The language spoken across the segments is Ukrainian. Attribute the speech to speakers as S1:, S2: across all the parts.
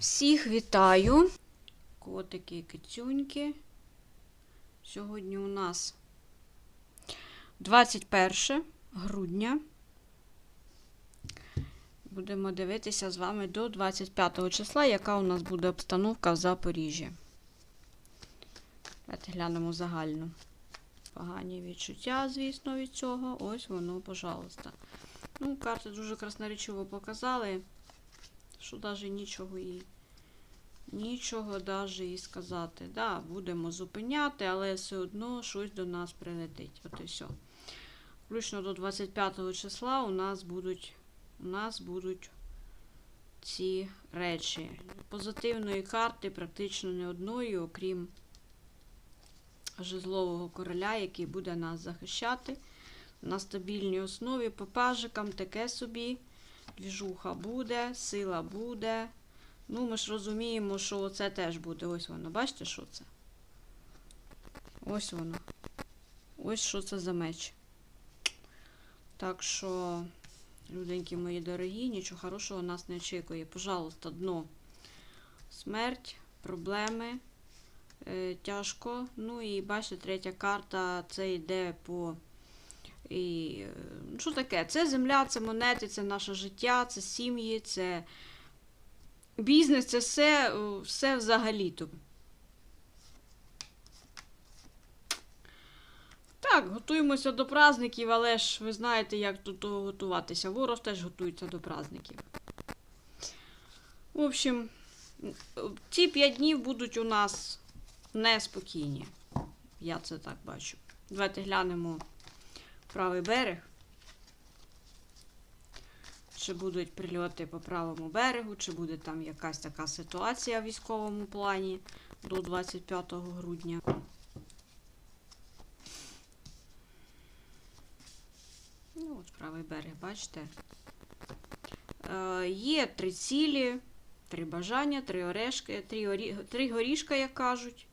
S1: Всіх вітаю. Котики і кицюньки. Сьогодні у нас 21 грудня. Будемо дивитися з вами до 25 числа, яка у нас буде обстановка в Запоріжжі. Давайте глянемо загально. Погані відчуття, звісно, від цього. Ось воно, пожалуйста. Ну, карти дуже красноречиво показали, що навіть нічого і нічого навіть і сказати. Да, будемо зупиняти, але все одно щось до нас прилетить. От і все. Включно до 25 числа у нас будуть, у нас будуть ці речі. Позитивної карти практично не одної, окрім жезлового короля, який буде нас захищати на стабільній основі. По пажикам таке собі. Двіжуха буде, сила буде. Ну, ми ж розуміємо, що це теж буде. Ось воно. Бачите, що це? Ось воно. Ось що це за меч. Так що, люденькі мої дорогі, нічого хорошого нас не очікує. Пожалуйста, дно. Смерть, проблеми. Е, тяжко. Ну і бачите, третя карта це йде по. І, е, що таке? Це земля, це монети, це наше життя, це сім'ї, це бізнес, це все, е, все взагалі-то. Так, готуємося до праздників, але ж ви знаєте, як того готуватися. Ворог теж готується до праздників. В общем, ці п'ять днів будуть у нас неспокійні. Я це так бачу. Давайте глянемо правий берег. Чи будуть прильоти по правому берегу, чи буде там якась така ситуація в військовому плані до 25 грудня. Ну, от правий берег, бачите. Е, є три цілі, три бажання, три орешки, три, орі... три горішка, як кажуть.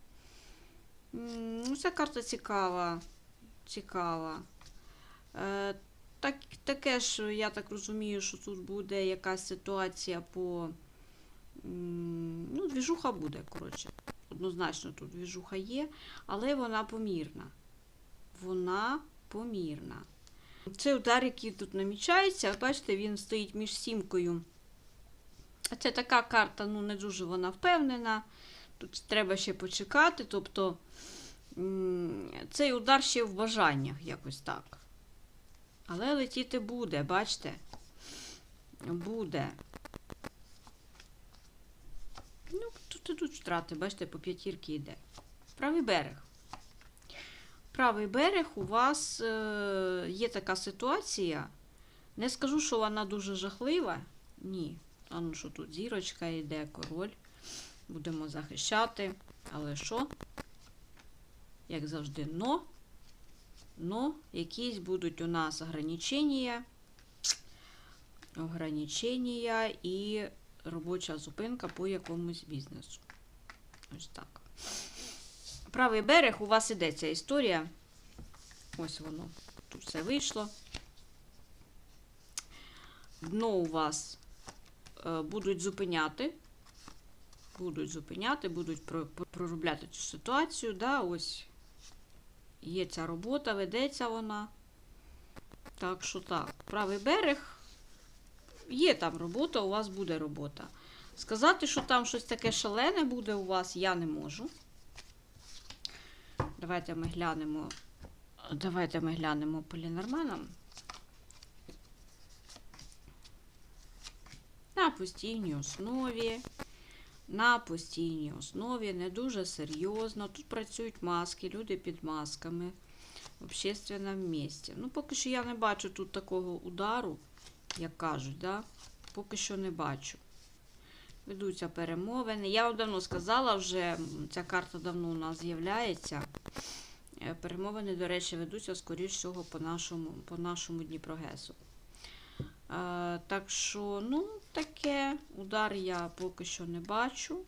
S1: Ну, ця карта цікава. Цікава. Е, так, таке ж, я так розумію, що тут буде якась ситуація по. Ну, двіжуха буде, коротше. Однозначно тут двіжуха є, але вона помірна. Вона помірна. Цей удар, який тут намічається, бачите, він стоїть між сімкою. Це така карта, ну, не дуже вона впевнена. Тут треба ще почекати. Тобто цей удар ще в бажаннях, якось так. Але летіти буде, бачите? Буде. Ну, тут ідуть втрати, бачите, по п'ятірки йде. Правий берег. Правий берег у вас е, є така ситуація. Не скажу, що вона дуже жахлива. Ні. А ну що тут зірочка йде, король. Будемо захищати. Але що? Як завжди, но. Но якісь будуть у нас ограничення. Ограничення і робоча зупинка по якомусь бізнесу. Ось так. Правий берег у вас іде ця історія. Ось воно. Тут все вийшло. Дно у вас е, будуть зупиняти. Будуть зупиняти, будуть про- про- проробляти цю ситуацію. Да, ось є ця робота, ведеться вона. Так що так, правий берег. Є там робота, у вас буде робота. Сказати, що там щось таке шалене буде у вас, я не можу. Давайте ми глянемо. Давайте ми глянемо по Лінорманам. На постійній основі. На постійній основі, не дуже серйозно. Тут працюють маски, люди під масками в общественному місці. Ну, поки що я не бачу тут такого удару, як кажуть, да? поки що не бачу. Ведуться перемовини. Я вам давно сказала, вже ця карта давно у нас з'являється. Е, Перемовини, до речі, ведуться, скоріш всього, по нашому, по нашому Дніпрогесу. Е, так що, ну, таке. Удар я поки що не бачу.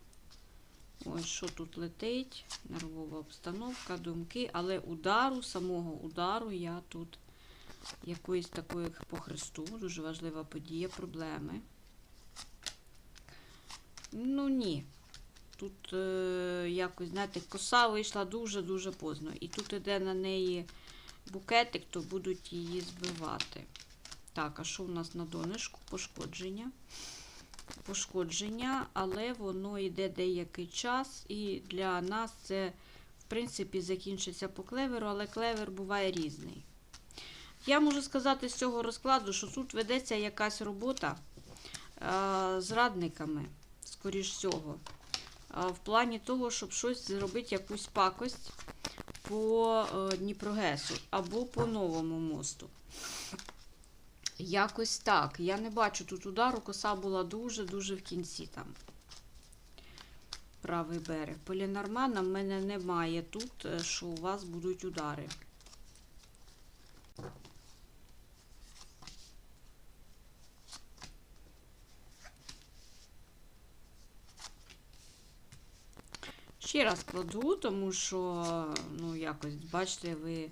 S1: Ось що тут летить. Нервова обстановка, думки. Але удару, самого удару я тут якоїсь такої по Христу. Дуже важлива подія, проблеми. Ну ні. Тут е, якось, знаєте, коса вийшла дуже-дуже поздно. І тут іде на неї букетик, то будуть її збивати. Так, а що у нас на донышку? Пошкодження. Пошкодження, але воно йде деякий час, і для нас це, в принципі, закінчиться по клеверу, але клевер буває різний. Я можу сказати з цього розкладу, що тут ведеться якась робота е, з радниками, скоріш всього. Е, в плані того, щоб щось зробити, якусь пакость по е, Дніпрогесу або по новому мосту. Якось так. Я не бачу тут удару, коса була дуже-дуже в кінці там. Правий берег. Полінормана в мене немає тут, е, що у вас будуть удари. Ще раз кладу, тому що, ну, якось, бачите, ви.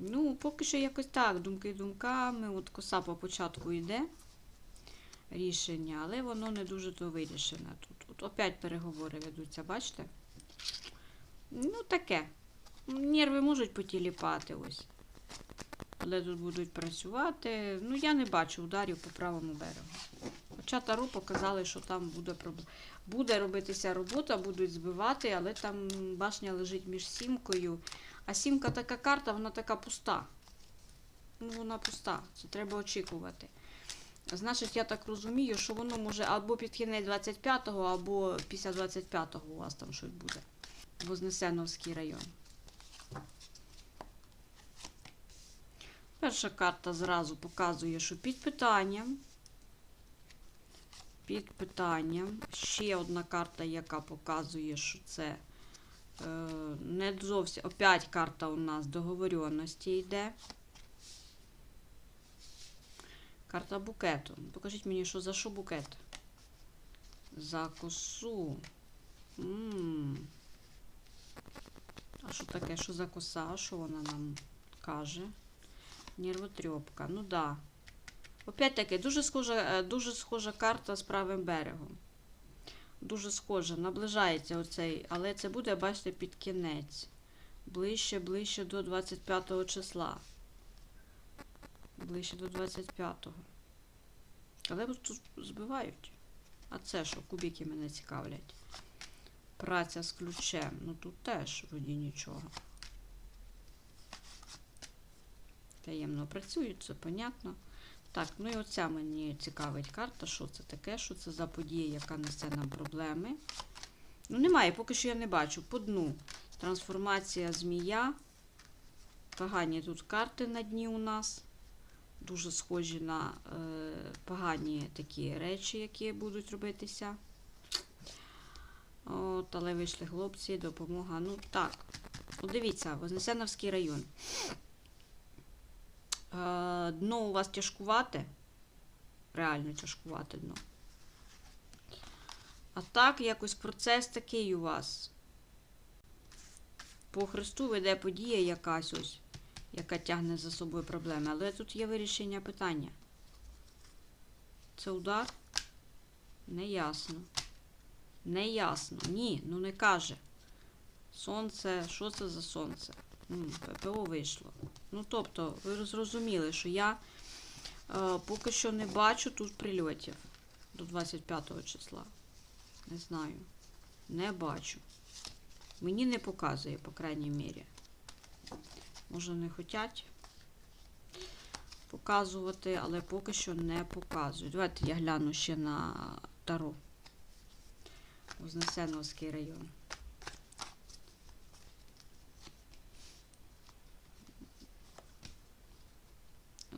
S1: Ну, поки що якось так, думки думками. От коса по початку йде рішення, але воно не дуже то вирішене тут. От опять переговори ведуться, бачите? Ну, таке. Нерви можуть потіліпати ось. Але тут будуть працювати. Ну, я не бачу ударів по правому берегу. Хоча Таро показали, що там буде проблема. Буде робитися робота, будуть збивати, але там башня лежить між сімкою. А сімка така карта, вона така пуста. Ну, вона пуста. Це треба очікувати. Значить, я так розумію, що воно може або під кінець 25-го, або після 25-го у вас там щось буде. Вознесеновський район. Перша карта зразу показує, що під питанням. Під питанням. Ще одна карта, яка показує, що це не зовсім. Опять карта у нас договоренності йде. Карта букету. Покажіть мені, що за що букет? За косу. м А що таке? Що за коса? Що вона нам каже? Нервотрепка. Ну да. Опять таки, дуже схожа, е, дуже схожа карта з правим берегом. Дуже схожа. Наближається оцей, але це буде, бачите, під кінець. Ближче, ближче до 25 числа. Ближче до 25-го. Але тут збивають. А це що? Кубики мене цікавлять. Праця з ключем. Ну тут теж вроді нічого. Таємно працюють, це понятно. Так, ну і оця мені цікавить карта, що це таке, що це за подія, яка несе нам проблеми. Ну, немає, поки що я не бачу. По дну. Трансформація змія. Погані тут карти на дні у нас. Дуже схожі на е, погані такі речі, які будуть робитися. От, але вийшли хлопці, допомога. Ну так, от дивіться, Вознесеновський район. Е, Дно у вас тяжкувате. Реально тяжкувате дно. А так, якось процес такий у вас. По Христу веде подія якась ось, яка тягне за собою проблеми. Але тут є вирішення питання. Це удар? Неясно. Неясно. Ні, ну не каже. Сонце, що це за сонце? ППО вийшло. Ну, тобто, ви зрозуміли, що я е, поки що не бачу тут прильотів до 25 числа. Не знаю. Не бачу. Мені не показує, по крайній мірі. Може, не хочуть показувати, але поки що не показують. Давайте я гляну ще на Таро. Вознесеновський район.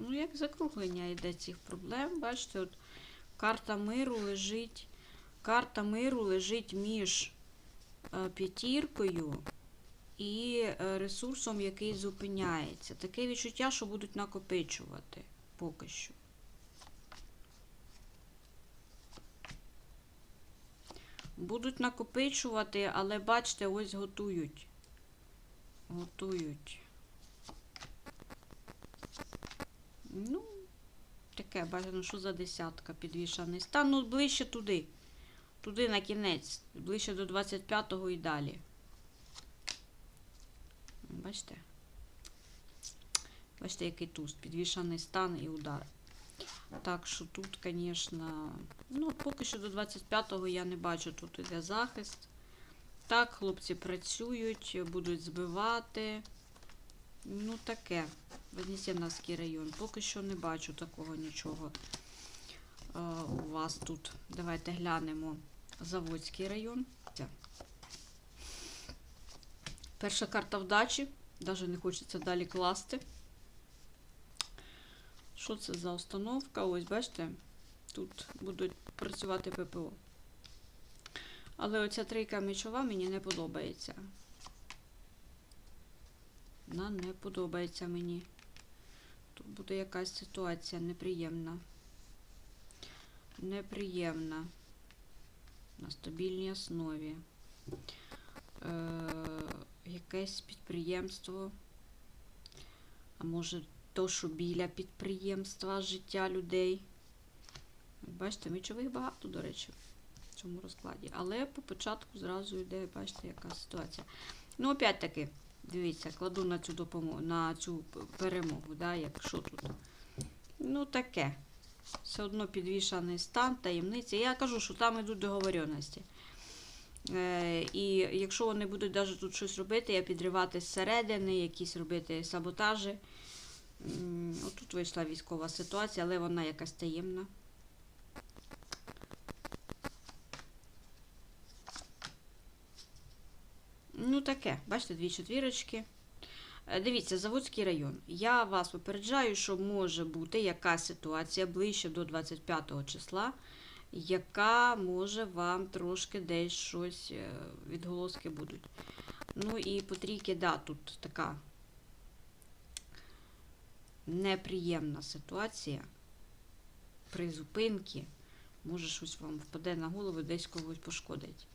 S1: Ну, як закруглення йде цих проблем. Бачите, от карта миру лежить. Карта миру лежить між е, п'ятіркою і е, ресурсом, який зупиняється. Таке відчуття, що будуть накопичувати поки що. Будуть накопичувати, але бачите, ось готують. Готують. Ну, таке, бачимо, що за десятка підвішаний стан. Ну, ближче туди. Туди на кінець, ближче до 25-го і далі. Бачите? Бачите, який туз, підвішаний стан і удар. Так що тут, звісно, ну, поки що до 25-го я не бачу, тут іде захист. Так, хлопці працюють, будуть збивати. Ну, таке. Вознесенський район. Поки що не бачу такого нічого е, у вас тут. Давайте глянемо Заводський район. Перша карта вдачі. Навіть не хочеться далі класти. Що це за установка? Ось, бачите, тут будуть працювати ППО. Але оця трійка мечова мені не подобається. Вона не подобається мені. Тут буде якась ситуація неприємна. Неприємна. На стабільній основі. Е, якесь підприємство. А може, то, що біля підприємства життя людей. Бачите, мечових багато, до речі, в цьому розкладі. Але по початку зразу йде, бачите, яка ситуація. Ну, опять таки, дивіться, кладу на цю допомогу, на цю перемогу, да, якщо тут. Ну, таке. Все одно підвішаний стан, таємниця. Я кажу, що там йдуть договоренності. Е, і якщо вони будуть навіть тут щось робити, я підривати зсередини, якісь робити саботажі. Отут вийшла військова ситуація, але вона якась таємна. Ну, таке, бачите, дві четвірочки. Е, Дивіться, Заводський район. Я вас попереджаю, що може бути якась ситуація ближче до 25 числа, яка може вам трошки десь щось е, відголоски будуть. Ну і по трійки, да, тут така неприємна ситуація. При зупинці може щось вам впаде на голову, десь когось пошкодить.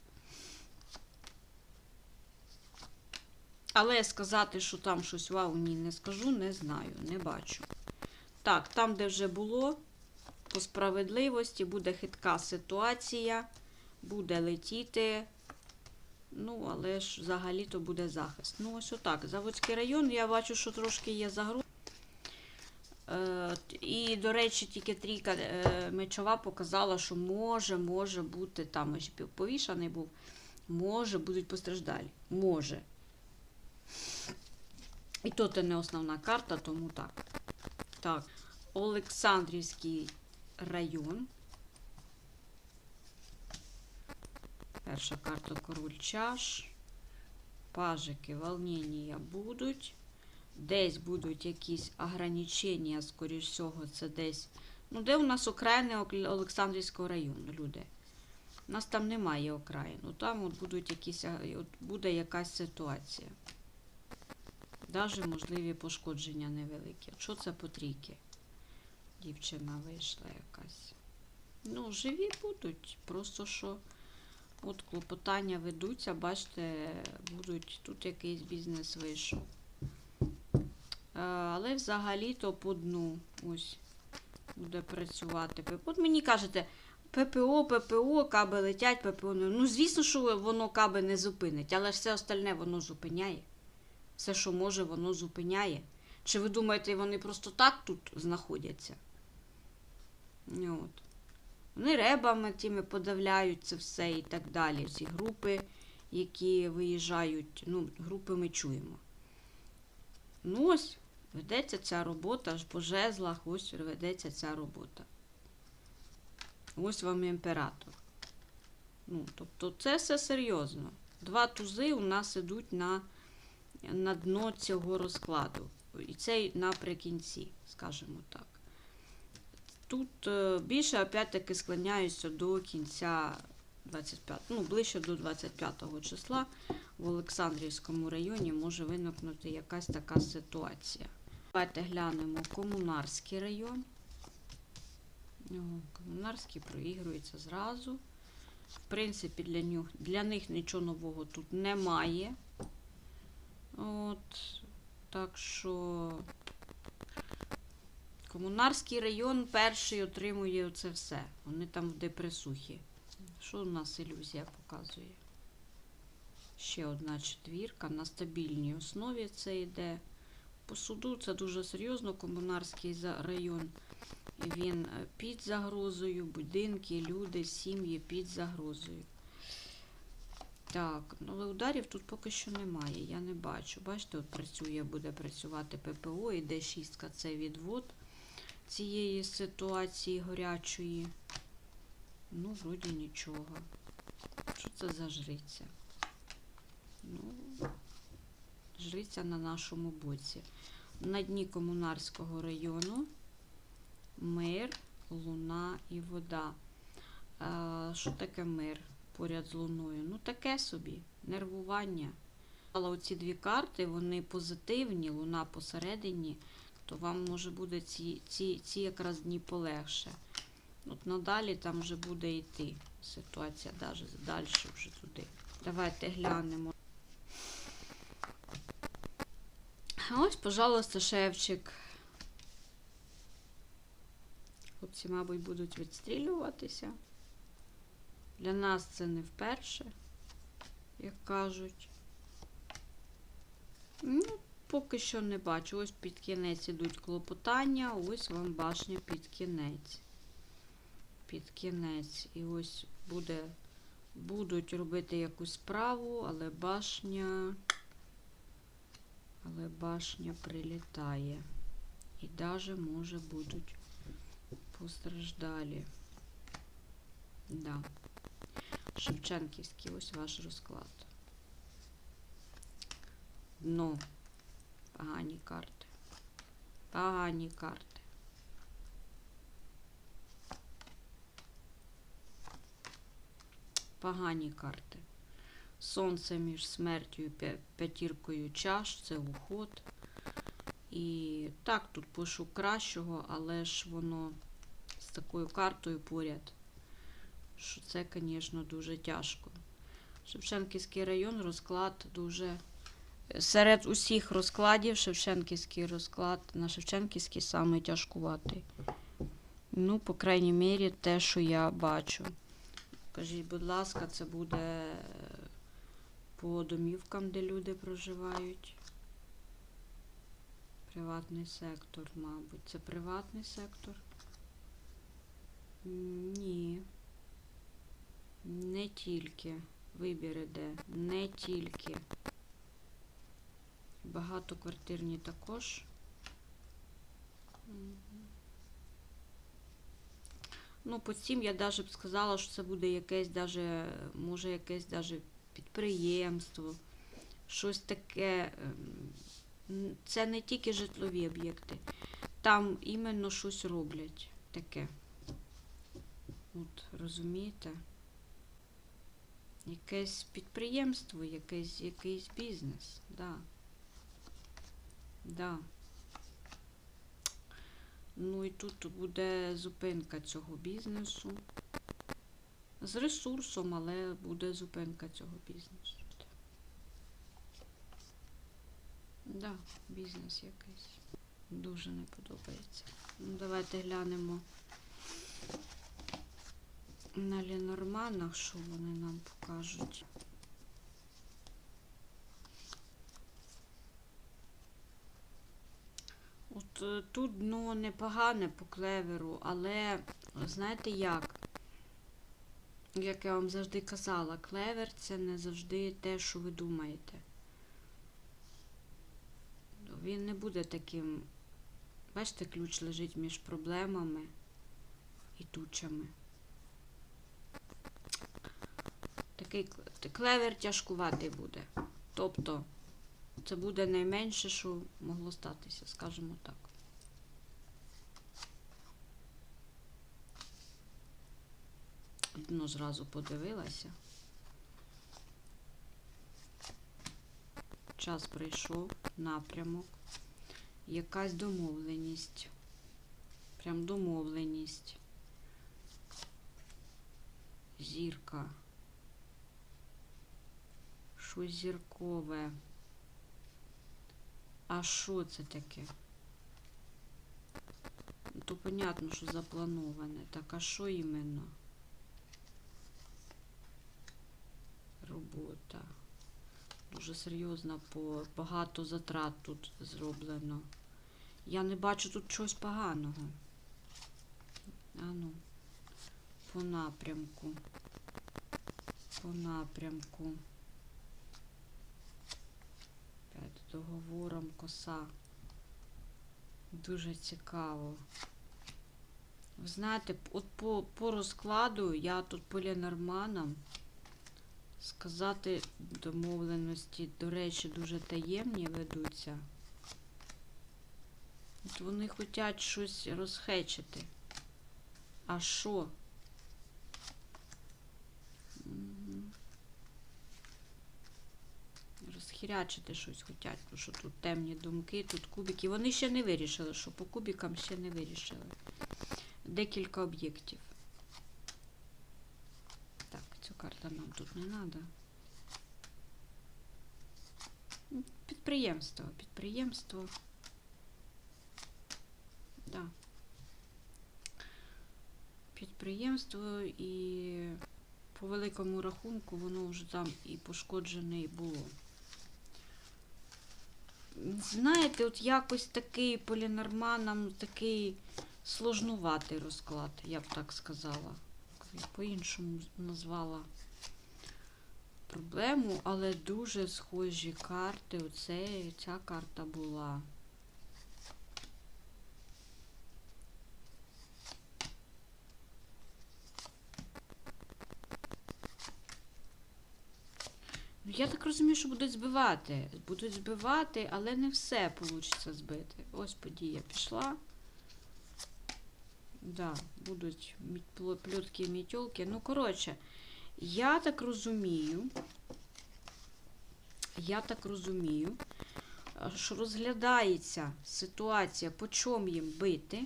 S1: Але сказати, що там щось вау, ні, не скажу, не знаю, не бачу. Так, там, де вже було, по справедливості буде хитка ситуація, буде летіти. Ну, але ж взагалі-то буде захист. Ну, ось отак. Заводський район, я бачу, що трошки є загроз. Е, і, до речі, тільки трійка е, мечова показала, що може, може бути, там ще повішаний був, може будуть постраждалі. Може. І це не основна карта, тому так. Так, Олександрівський район. Перша карта король чаш. Пажики, волнення будуть. Десь будуть якісь ограничення, скоріш всього, це десь. Ну, де у нас окраїни Ок- Олександрівського району, люди? У нас там немає окраїн. Там от будуть якісь, от буде якась ситуація. Даже можливі пошкодження невеликі. Що це по трійки? Дівчина вийшла якась. Ну, живі будуть. Просто що от клопотання ведуться, бачите, будуть тут якийсь бізнес вийшов. Е, Але взагалі-то по дну ось буде працювати. От мені кажете, ППО, ППО, каби летять, ППО. Ну, звісно, що воно каби не зупинить, але все остальне воно зупиняє. Все, що може, воно зупиняє. Чи ви думаєте, вони просто так тут знаходяться? Ну, От. Вони ребами тими подавляють це все і так далі. Ці групи, які виїжджають, ну, групи ми чуємо. Ну ось, ведеться ця робота, аж по жезлах, ось ведеться ця робота. Ось вам імператор. Ну, тобто це все серйозно. Два тузи у нас ідуть на, на дно цього розкладу. І це наприкінці, скажімо так. Тут е, більше, опять-таки, склоняюся до кінця 25, ну, ближче до 25 числа в Олександрівському районі може виникнути якась така ситуація. Давайте глянемо Комунарський район. Комунарський проігрується зразу. В принципі, для, нього, для них нічого нового тут немає. От, так що Комунарський район перший отримує це все. Вони там в депресухі. Що у нас ілюзія показує? Ще одна четвірка. На стабільній основі це йде. По суду це дуже серйозно. Комунарський район. Він під загрозою, будинки, люди, сім'ї під загрозою. Так, ну але ударів тут поки що немає. Я не бачу. Бачите, от працює, буде працювати ППО, іде шістка, це відвод цієї ситуації горячої. Ну, вроді нічого. Що це за жриця? Ну, жриця на нашому боці. На дні комунарського району мир, луна і вода. Що таке мир поряд з луною? Ну, таке собі, нервування. Але оці дві карти, вони позитивні, луна посередині, то вам може буде ці, ці, ці якраз дні полегше. От надалі там вже буде йти ситуація, навіть далі вже туди. Давайте глянемо. А ось, пожалуйста, шевчик. Хлопці, мабуть, будуть відстрілюватися. Для нас це не вперше, як кажуть. Ну, поки що не бачу. Ось під кінець ідуть клопотання, ось вам башня під кінець. Під кінець. І ось буде, будуть робити якусь справу, але башня. Але башня прилітає. І даже, може, будуть постраждалі. Да. Шевченківський, ось ваш розклад. Дно. Погані карти. Погані карти. Погані карти. Сонце між смертю і п'ятіркою чаш це уход. І так, тут пишу кращого, але ж воно з такою картою поряд. Що це, звісно, дуже тяжко. Шевченківський район розклад дуже. Серед усіх розкладів Шевченківський розклад на Шевченківський самий тяжкуватий. Ну, по крайній мірі, те, що я бачу. Кажіть, будь ласка, це буде е, по домівкам, де люди проживають. Приватний сектор, мабуть. Це приватний сектор? Ні. Не тільки. Вибір іде. Не тільки. Багатоквартирні також. Ну, по цим я навіть б сказала, що це буде якесь даже, може, якесь даже підприємство, щось таке. ем, Це не тільки житлові об'єкти. Там іменно щось роблять таке. От, розумієте? Якесь підприємство, якийсь, якийсь бізнес, да. Да. Ну і тут буде зупинка цього бізнесу. З ресурсом, але буде зупинка цього бізнесу. Да, бізнес якийсь. Дуже не подобається. Ну, давайте глянемо на Ленорманах, що вони нам покажуть. От е, тут дно непогане по клеверу, але знаєте як? Як я вам завжди казала, клевер це не завжди те, що ви думаєте. Він не буде таким. Бачите, ключ лежить між проблемами і тучами. Такий клевер тяжкуватий буде. Тобто, це буде найменше, що могло статися, скажімо так. Дно зразу подивилася. Час прийшов, напрямок, якась домовленість. Прям домовленість. Зірка. Щось. А що це таке? Ну, То понятно, що заплановане. Так, а що іменно? робота. Дуже серйозна, по багато затрат тут зроблено. Я не бачу тут чогось поганого. Ану, по напрямку. По напрямку. Договором коса. Дуже цікаво. Ви знаєте, от по, по розкладу я тут по Ленорманам сказати домовленості, до речі, дуже таємні ведуться. От вони хочуть щось розхечити. А що? Розхірячити щось хочуть, тому що тут темні думки, тут кубики. Вони ще не вирішили, що по кубикам ще не вирішили. Декілька об'єктів. Так, цю карту нам тут не треба. Підприємство, підприємство. Да. Підприємство і по великому рахунку воно вже там і пошкоджене і було. Знаєте, от якось такий полінорманам такий сложнуватий розклад, я б так сказала. По-іншому назвала проблему, але дуже схожі карти. Оце ця карта була. Ну, я так розумію, що будуть збивати. Будуть збивати, але не все вийде збити. Ось подія пішла. Да, будуть плютки мітьолки. Ну, коротше, я так розумію, я так розумію, що розглядається ситуація, по чому їм бити.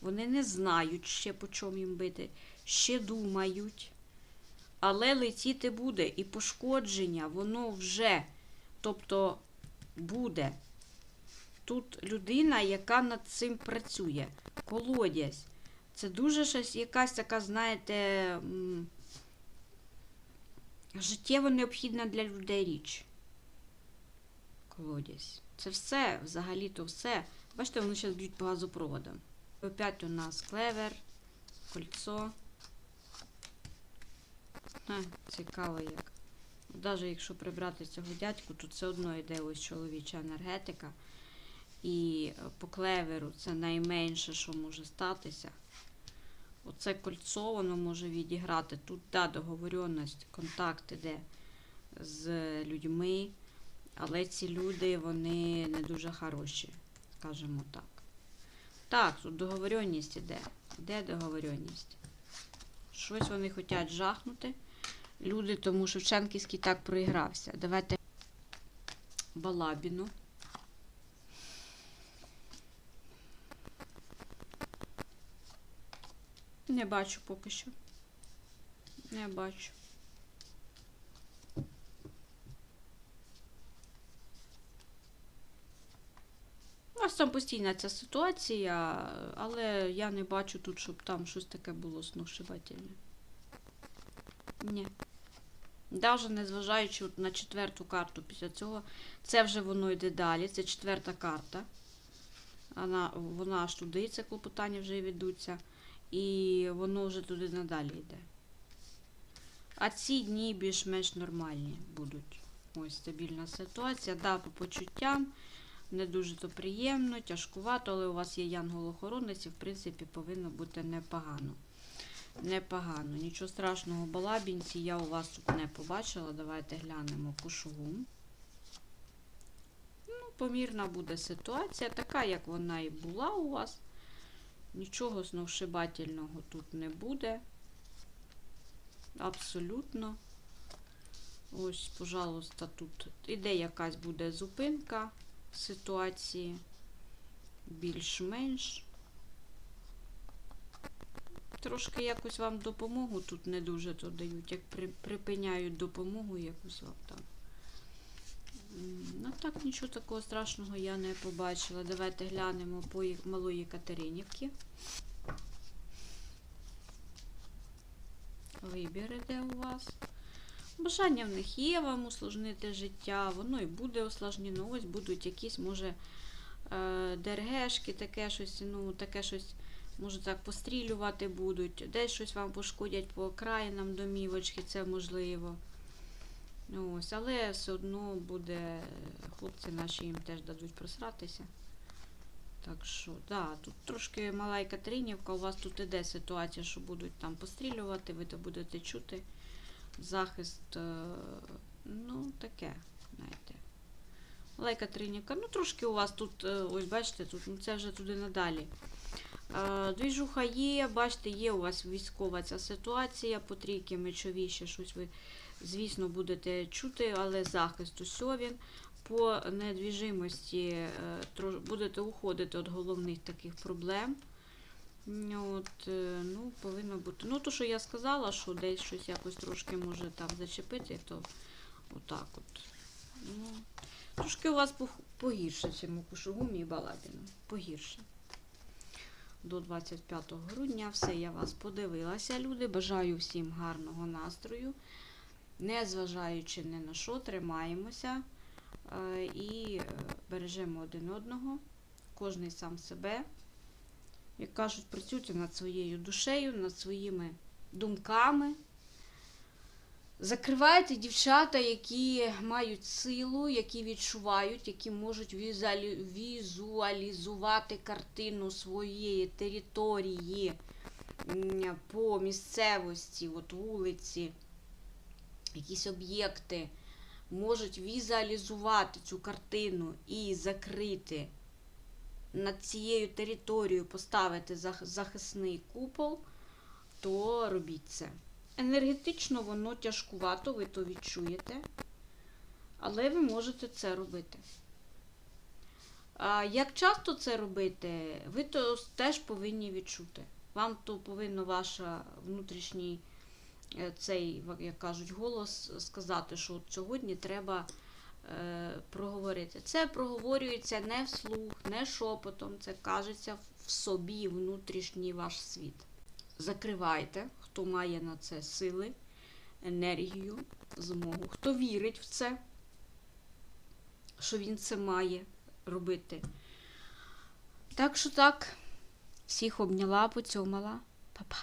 S1: Вони не знають ще, по чому їм бити, ще думають. Але летіти буде і пошкодження, воно вже, тобто, буде. Тут людина, яка над цим працює. Колодязь. Це дуже щось, якась така, знаєте, життєво необхідна для людей річ. Колодязь. Це все, взагалі-то все. Бачите, вони зараз б'ють по газопроводам. Опять у нас клевер, кольцо. А, цікаво як. Навіть якщо прибрати цього дядьку, то все одно йде ось чоловіча енергетика. І по клеверу це найменше, що може статися. Оце кольцо воно може відіграти. Тут та договоренність, контакт іде з людьми, але ці люди, вони не дуже хороші, скажімо так. Так, тут договоренність іде. Де договоренність? Щось вони хочуть жахнути. Люди, тому Шевченківський так проігрався. Давайте балабіну. Не бачу поки що. Не бачу. У нас там постійна ця ситуація, але я не бачу тут, щоб там щось таке було снушивательне. Ні. Навіть незважаючи на четверту карту після цього, це вже воно йде далі. Це четверта карта. Вона, вона аж туди, це клопотання вже ведуться. І воно вже туди надалі йде. А ці дні більш-менш нормальні будуть. Ось стабільна ситуація. Да, по почуттям. Не дуже то приємно, тяжкувато, але у вас є янгол-охоронець і, в принципі, повинно бути непогано. Непогано. Нічого страшного, балабінці я у вас тут не побачила. Давайте глянемо по шугу. Ну, помірна буде ситуація, така, як вона і була у вас. Нічого зношибательного тут не буде. Абсолютно. Ось, пожалуйста, тут іде якась буде зупинка ситуації. Більш-менш. Трошки якось вам допомогу тут не дуже то дають, як при, припиняють допомогу якусь вам там. Ну так, нічого такого страшного я не побачила. Давайте глянемо по малої Катеринівки. Вибір іде у вас. Бажання в них є вам усложнити життя, воно і буде усложнено. Ось будуть якісь, може, е, ДРГшки, таке щось, ну, таке щось, може так пострілювати будуть, десь щось вам пошкодять по окраїнам домівочки, це можливо. Ось, але все одно буде, хлопці наші їм теж дадуть просратися. Так що, да, тут трошки мала Катеринівка, у вас тут іде ситуація, що будуть там пострілювати, ви то будете чути. Захист, е, ну, таке, знаєте. Мала Катеринівка, ну трошки у вас тут, е, ось бачите, тут, ну це вже туди надалі. Е, Двіжуха є, бачите, є у вас військова ця ситуація, по трійки мечові ще щось ви, звісно, будете чути, але захист усьо він по недвіжимості е, будете уходити від головних таких проблем. От, е, ну, повинно бути. Ну, то, що я сказала, що десь щось якось трошки може там зачепити, то отак от. Ну, трошки у вас погірше, чим у Кушугумі і Балабіну. Погірше. До 25 грудня все, я вас подивилася, люди. Бажаю всім гарного настрою. Незважаючи ні на що, тримаємося е, і е, бережемо один одного, кожний сам себе. Як кажуть, працюйте над своєю душею, над своїми думками. Закривайте дівчата, які мають силу, які відчувають, які можуть візуалізувати картину своєї території по місцевості, от вулиці, якісь об'єкти, можуть візуалізувати цю картину і закрити над цією територією поставити захисний купол, то робіть це. Енергетично воно тяжкувато, ви то відчуєте, але ви можете це робити. А як часто це робити, ви то теж повинні відчути. Вам то повинно ваша внутрішній е, цей, як кажуть, голос сказати, що от сьогодні треба е, проговорити. Це проговорюється не вслух, не шепотом, це кажеться в собі, внутрішній ваш світ. Закривайте, хто має на це сили, енергію, змогу, хто вірить в це, що він це має робити. Так що так, всіх обняла, поцьомала. Па-па.